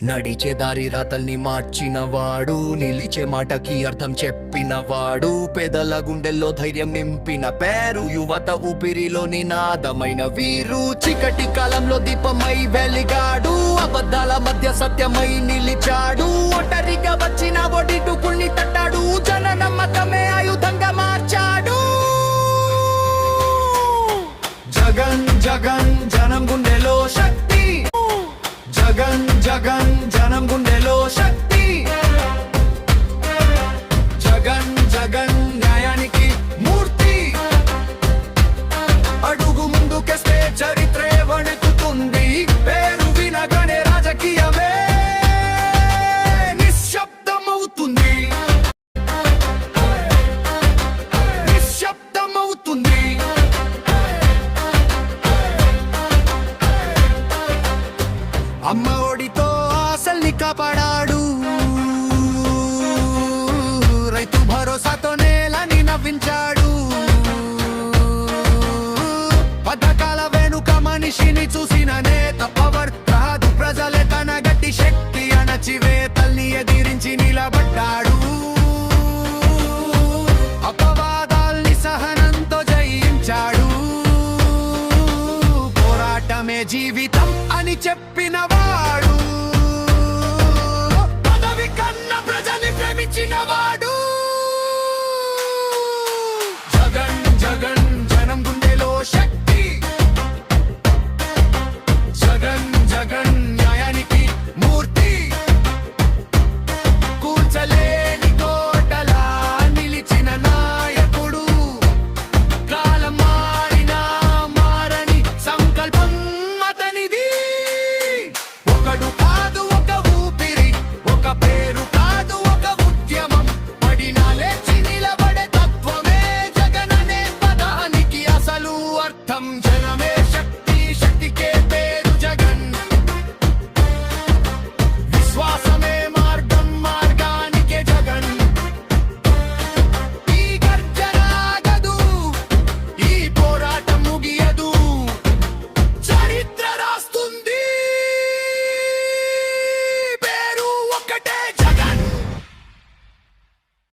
నడిచే దారి రాతల్ని మార్చినవాడు నిలిచే మాటకి అర్థం చెప్పినవాడు పెదల గుండెల్లో ధైర్యం నింపిన పేరు యువత ఊపిరిలో నినాదమైన వీరు చికటి కాలంలో దీపమై వెలిగాడు అబద్ధాల మధ్య సత్యమై నిలిచాడు ఒంటరిగా వచ్చిన ఒడిటుకుల్ని తట్టాడు జగన్ జగన్ జనం గుండెలో అమ్మ ఒడితో ఆశల్ని కాపాడాడు. రైతు భరోసాతో నేలని నవ్వించాడు. పథకాల వెనుక మనిషిని చూసిన నేత పవర్ కాదు ప్రజలే తన గట్టి శక్తి అణచివేతల్ని ఎదిరించి నిలబడ్డాడు. జీవితం అని చెప్పినవాడు. పదవి కన్న ప్రజని ప్రేమించిన వాడు జగన్ జగన్ జనం గుండెలో శక్తి. జగన్ జగన్ న్యాయానికి మూర్తి. కూల్చలేని కోటలా నిలిచిన నాయకుడు. కాలం మారినా మారని సంకల్పం